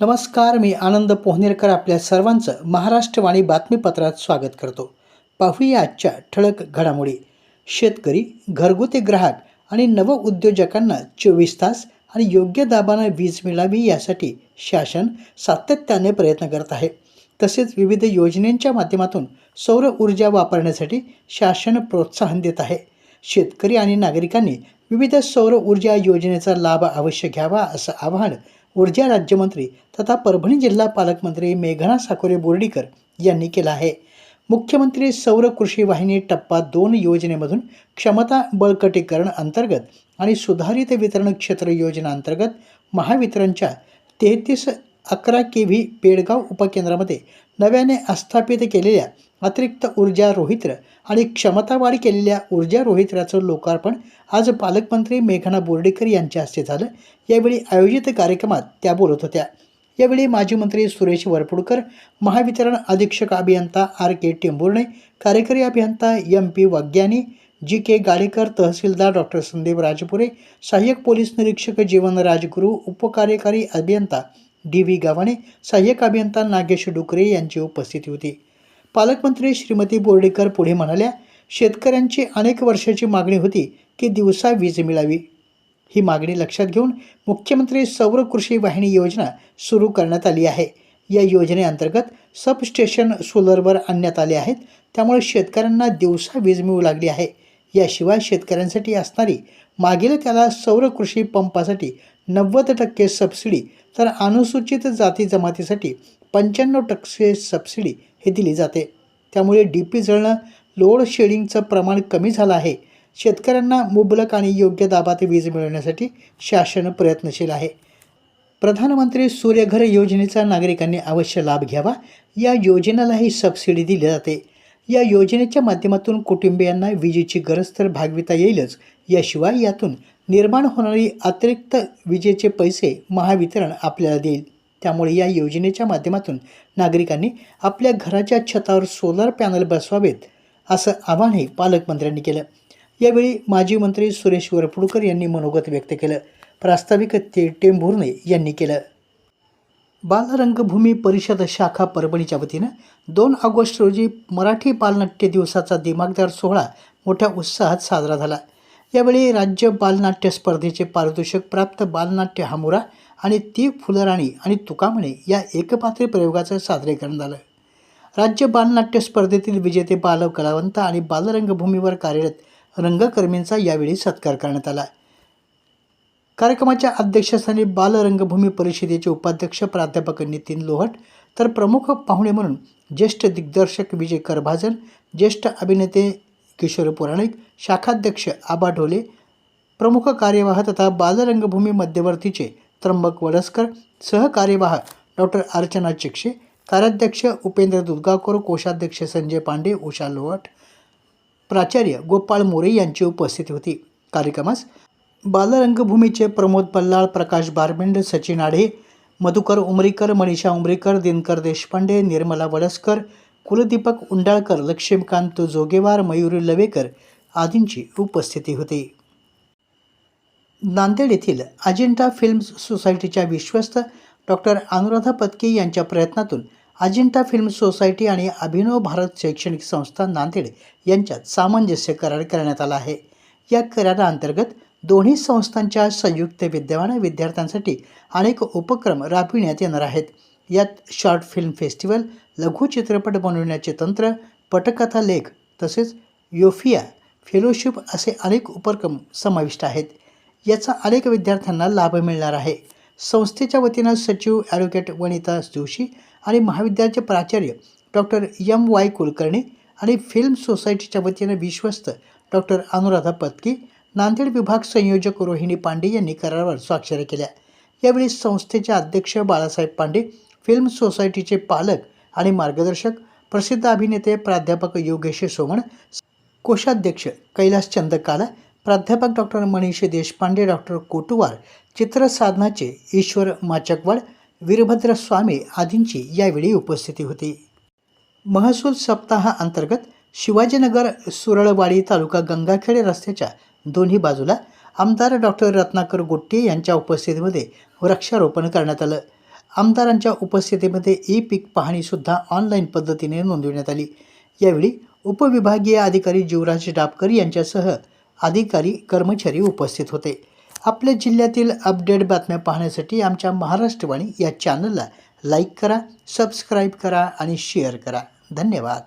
नमस्कार मी आनंद पोहनेरकर आपल्या सर्वांचं महाराष्ट्रवाणी बातमीपत्रात स्वागत करतो. पाहूया आजच्या ठळक घडामोडी. शेतकरी घरगुती ग्राहक आणि नवउद्योजकांना चोवीस तास आणि योग्य दाबानं वीज मिळावी यासाठी शासन सातत्याने प्रयत्न करत आहे. तसेच विविध योजनेच्या माध्यमातून सौर ऊर्जा वापरण्यासाठी शासन प्रोत्साहन देत आहे. शेतकरी आणि नागरिकांनी विविध सौर ऊर्जा योजनेचा लाभ अवश्य घ्यावा असं आवाहन ऊर्जा राज्यमंत्री तथा परभणी जिल्हा पालकमंत्री मेघना साकोरे बोर्डीकर यांनी केला आहे. मुख्यमंत्री सौर कृषी वाहिनी टप्पा दोन योजनेमधून क्षमता बळकटीकरण अंतर्गत आणि सुधारित वितरण क्षेत्र योजना अंतर्गत महावितरणच्या तेहतीस अकरा के व्ही पेडगाव उपकेंद्रामध्ये नव्याने आस्थापित केलेल्या अतिरिक्त ऊर्जा रोहित्र आणि क्षमतावाढ केलेल्या ऊर्जा रोहित्राचं लोकार्पण आज पालकमंत्री मेघना बोर्डीकर यांच्या हस्ते झालं. यावेळी आयोजित कार्यक्रमात त्या बोलत होत्या. यावेळी माजी मंत्री सुरेश वरपुडकर महावितरण अधीक्षक अभियंता आर के टेंभुर्णे कार्यकारी अभियंता M P Vagyani G K Gadekar तहसीलदार डॉक्टर संदीप राजपुरे सहाय्यक पोलीस निरीक्षक जीवन राजगुरू उपकार्यकारी अभियंता डी व्ही गावाणे सहाय्यक अभियंता नागेश डुकरे यांची उपस्थिती होती. पालकमंत्री श्रीमती बोर्डेकर पुढे म्हणाल्या शेतकऱ्यांची अनेक वर्षाची मागणी होती की दिवसा वीज मिळावी. ही मागणी लक्षात घेऊन मुख्यमंत्री सौर कृषी वाहिनी योजना सुरू करण्यात आली आहे. या योजनेअंतर्गत सबस्टेशन सोलरवर आणण्यात आले आहेत. त्यामुळे शेतकऱ्यांना दिवसा वीज मिळू लागली आहे. याशिवाय शेतकऱ्यांसाठी असणारी मागील त्याला सौर कृषी पंपासाठी नव्वद टक्के सबसिडी तर अनुसूचित जाती जमातीसाठी पंच्याण्णव टक्के सबसिडी हे दिली जाते. त्यामुळे डी पी जळणं लोड शेडिंगचं प्रमाण कमी झालं आहे. शेतकऱ्यांना मुबलक आणि योग्य दाबात वीज मिळवण्यासाठी शासन प्रयत्नशील आहे. प्रधानमंत्री सूर्यघर योजनेचा नागरिकांनी अवश्य लाभ घ्यावा. या योजनेलाही सबसिडी दिली जाते. या योजनेच्या माध्यमातून कुटुंबियांना विजेची गरज तर भागविता येईलच याशिवाय यातून निर्माण होणारी अतिरिक्त विजेचे पैसे महावितरण आपल्याला देईल. त्यामुळे या योजनेच्या माध्यमातून नागरिकांनी आपल्या घराच्या छतावर सोलर पॅनल बसवावेत असं आवाहनही पालकमंत्र्यांनी केलं. यावेळी माजी मंत्री सुरेश वरपुडकर यांनी मनोगत व्यक्त केलं. प्रास्ताविक ते टेंभुर्णे यांनी केलं. बालरंगभूमी परिषद शाखा परभणीच्या वतीनं दोन ऑगस्ट रोजी मराठी बालनाट्य दिवसाचा दिमागदार सोहळा मोठ्या उत्साहात साजरा झाला. यावेळी राज्य बालनाट्य स्पर्धेचे पारितोषिक प्राप्त बालनाट्य हामुरा आणि ती फुलराणी आणि तुकामणे या एकपात्री प्रयोगाचं सादरीकरण झालं. राज्य बालनाट्य स्पर्धेतील विजेते बाल कलावंत आणि बालरंगभूमीवर कार्यरत रंगकर्मींचा यावेळी सत्कार करण्यात आला. कार्यक्रमाच्या अध्यक्षस्थानी बालरंगभूमी परिषदेचे उपाध्यक्ष प्राध्यापक नितीन लोहट तर प्रमुख पाहुणे म्हणून ज्येष्ठ दिग्दर्शक विजय करभाजन ज्येष्ठ अभिनेते किशोर पुराणिक शाखाध्यक्ष आबा ढोले प्रमुख कार्यवाह तथा बालरंगभूमी मध्यवर्तीचे त्र्यंबक वडसकर सहकार्यवाह डॉक्टर अर्चना चिक्षे कार्याध्यक्ष उपेंद्र दुधगावकर कोषाध्यक्ष संजय पांडे उषा लोहट प्राचार्य गोपाळ मोरे यांची उपस्थिती होती. कार्यक्रमास बालरंगभूमीचे प्रमोद पल्लाळ प्रकाश बारबिंड सचिन आढे मधुकर उमरीकर मनीषा उमरीकर दिनकर देशपांडे निर्मला वडसकर कुलदीपक उंडाळकर लक्ष्मीकांत जोगेवार मयुरी लवेकर आदींची उपस्थिती होती. नांदेड येथील अजिंठा फिल्म्स सोसायटीच्या विश्वस्त डॉक्टर अनुराधा पत्के यांच्या प्रयत्नातून अजिंठा फिल्म सोसायटी आणि अभिनव भारत शैक्षणिक संस्था नांदेड यांच्यात सामंजस्य करार करण्यात आला आहे. या कराराअंतर्गत दोन्ही संस्थांच्या संयुक्त विद्यमानं विद्यार्थ्यांसाठी अनेक उपक्रम राबविण्यात येणार आहेत. यात शॉर्ट फिल्म फेस्टिवल लघु चित्रपट बनवण्याचे तंत्र पटकथा लेख तसेच योफिया फेलोशिप असे अनेक उपक्रम समाविष्ट आहेत. याचा अनेक विद्यार्थ्यांना लाभ मिळणार आहे. संस्थेच्या वतीनं सचिव ॲडव्होकेट वनिता जोशी आणि महाविद्यालयाचे प्राचार्य डॉक्टर एम वाय कुलकर्णी आणि फिल्म सोसायटीच्या वतीनं विश्वस्त डॉक्टर अनुराधा पत्की नांदेड विभाग संयोजक रोहिणी पांडे यांनी करारावर स्वाक्षऱ्या केल्या. यावेळी संस्थेचे अध्यक्ष बाळासाहेब पांडे फिल्म सोसायटीचे पालक आणि मार्गदर्शक प्रसिद्ध अभिनेते प्राध्यापक योगेश सोमण कोषाध्यक्ष कैलास चंदकाला प्राध्यापक डॉक्टर मनीष देशपांडे डॉक्टर कोटुवार चित्रसाधनाचे ईश्वर माचकवाड वीरभद्र स्वामी आदींची यावेळी उपस्थिती होती. महसूल सप्ताहाअंतर्गत शिवाजीनगर सुरळवाडी तालुका गंगाखेड रस्त्याच्या दोन्ही बाजूला आमदार डॉक्टर रत्नाकर गोट्टे यांच्या उपस्थितीमध्ये वृक्षारोपण करण्यात आलं. आमदारांच्या उपस्थितीमध्ये ई पीक पाहणीसुद्धा ऑनलाईन पद्धतीने नोंदविण्यात आली. यावेळी उपविभागीय अधिकारी जीवराज डापकर यांच्यासह अधिकारी कर्मचारी उपस्थित होते. आपल्या जिल्ह्यातील अपडेट बातम्या पाहण्यासाठी आमच्या महाराष्ट्रवाणी या चॅनलला लाईक करा सबस्क्राईब करा आणि शेअर करा. धन्यवाद.